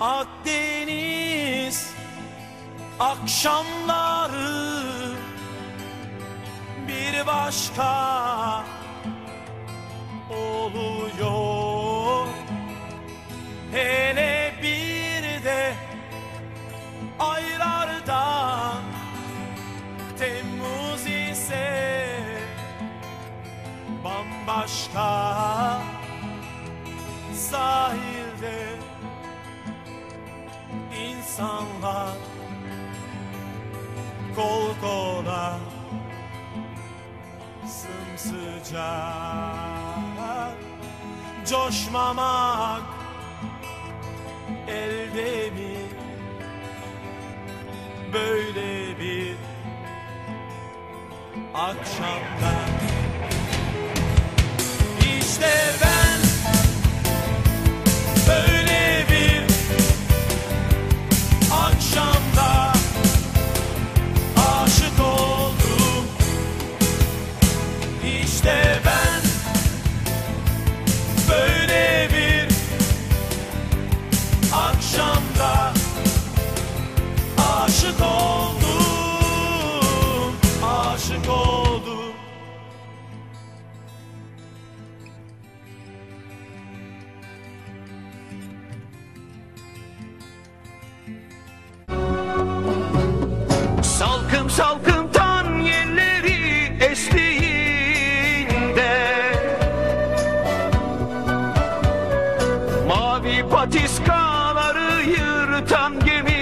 Akdeniz akşamları bir başka oluyor. Hele bir de aylarda Temmuz ise bambaşka sahilde insanlar kol kola sımsıcak. Coşmamak elde mi böyle bir akşamda patiskaları yırtan gemilerinle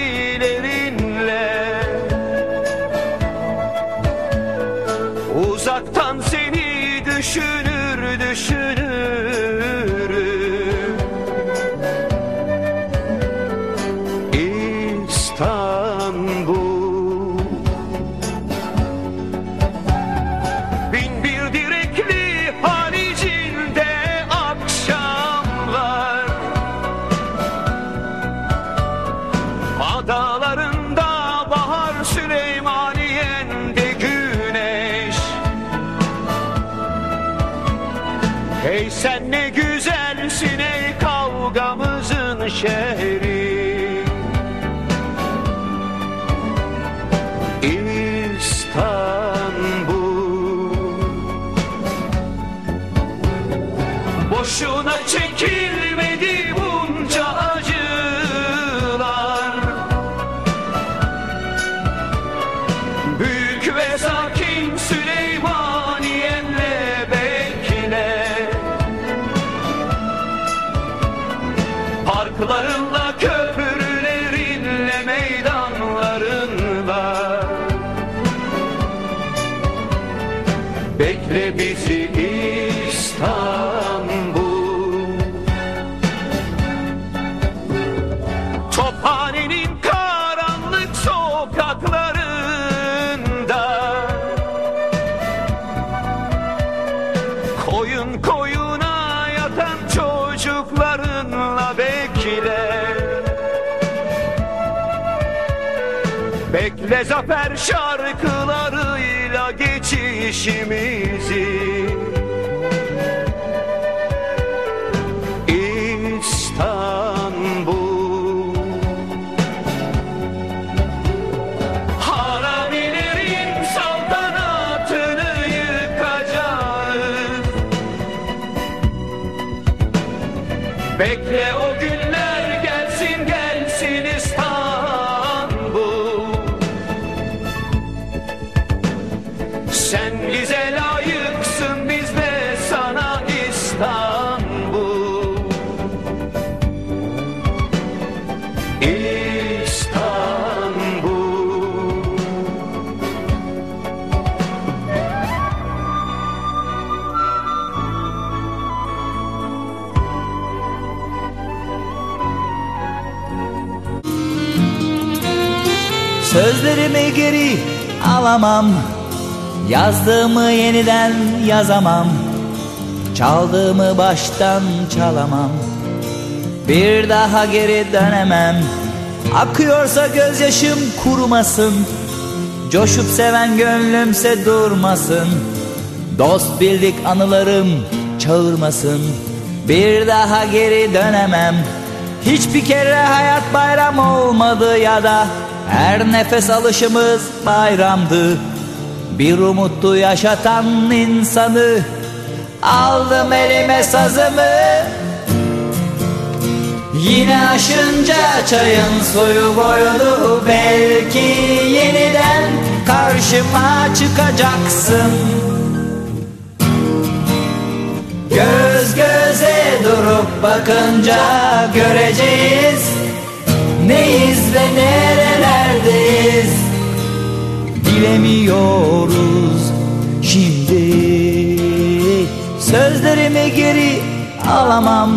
Hey sen ne güzelsin ey kavgamızın şehri. İstanbul. Boşuna çekilmedi Bekle bizi İstanbul. Tophanenin karanlık sokaklarında Koyun koyuna yatan çocuklarınla bekle. Bekle zafer şarkılarıyla geçişimizi. İstanbul. Haramilerin saltanatını yıkacağız. Bekle o Sözlerimi geri alamam. Yazdığımı yeniden yazamam. Çaldığımı baştan çalamam. Bir daha geri dönemem. Akıyorsa gözyaşım kurumasın. Coşup seven gönlümse durmasın. Dost bildik anılarım çağırmasın. Bir daha geri dönemem. Hiçbir kere hayat bayram olmadı ya da her nefes alışımız bayramdı. Bir umuttu yaşatan insanı Aldım elime sazımı. Yine aşınca çayın suyu boyunu Belki yeniden karşıma çıkacaksın. Göz göze durup bakınca göreceğiz. Neyiz ve nerelerdeyiz Bilemiyoruz şimdi Sözlerimi geri alamam.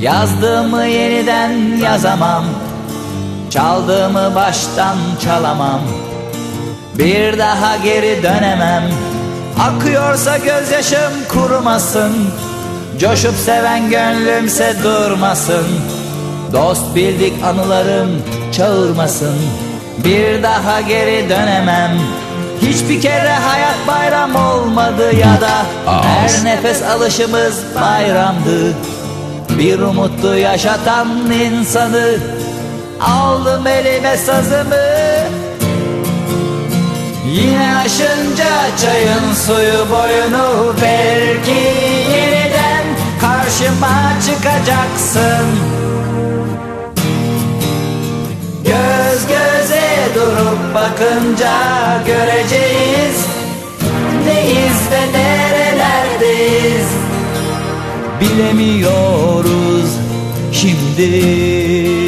Yazdığımı yeniden yazamam. Çaldığımı baştan çalamam. Bir daha geri dönemem. Akıyorsa gözyaşım kurumasın. Coşup seven gönlümse durmasın. Dost bildik anılarım çağırmasın Bir daha geri dönemem. Hiçbir kere hayat bayram olmadı ya da Her nefes alışımız bayramdı. Bir umuttu yaşatan insanı Aldım elime sazımı. Yine aşınca çayın suyu boyunu Belki yeniden karşıma çıkacaksın durup bakınca göreceğiz. Neyiz ve nerelerdeyiz? Bilemiyoruz şimdi